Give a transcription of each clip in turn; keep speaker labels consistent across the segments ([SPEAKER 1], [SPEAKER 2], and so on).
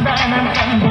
[SPEAKER 1] I'm bam bam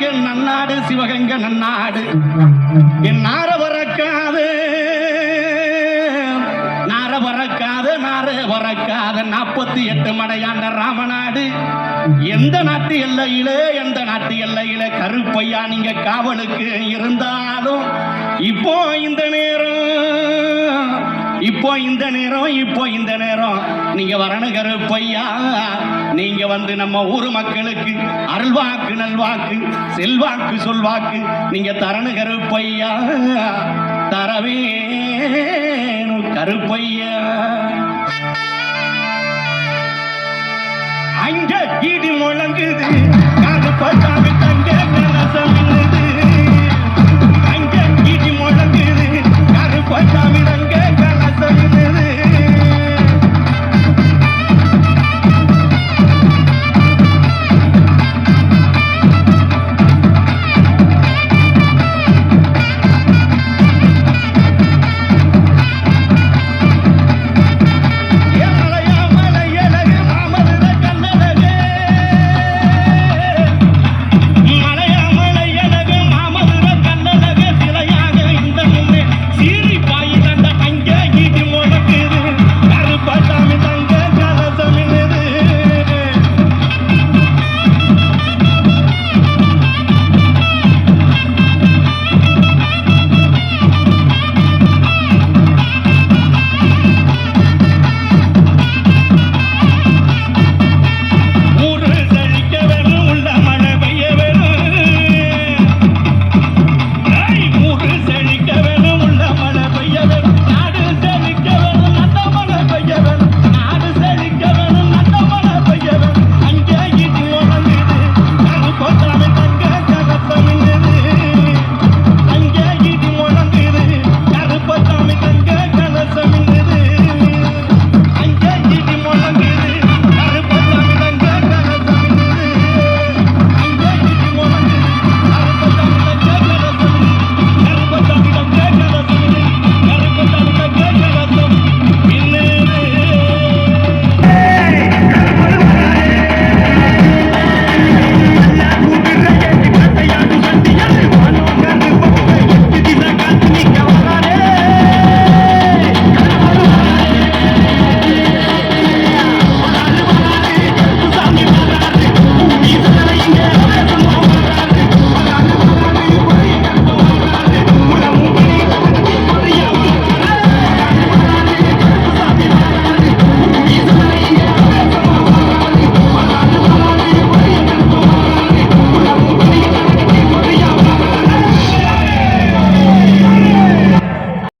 [SPEAKER 1] Sivaganga நன்னாடு Sivaganga நன்னாடு. என் நார வரக்காது நார வரக்காது நார வரக்காத நாற்பத்தி எட்டு மடையாண்ட ராமநாடு. எந்த நாட்டு எல்லையிலே எந்த நாட்டு எல்லையிலே கருப்பையா நீங்க காவலுக்கு இருந்தாலும் இப்போ இந்த நேரம் இப்போ இந்த நேரம் இப்போ இந்த நேரம். நீங்க வரணுகிற பொய்யா. நீங்க வந்து நம்ம ஊர் மக்களுக்கு அருள்வாக்கு நல்வாக்கு செல்வாக்கு சொல்வாக்கு நீங்க தரணுகிற பொய்யா. தரவே கருப்பையா அங்க கீடி முழங்குது காது பட்டாது தங்க.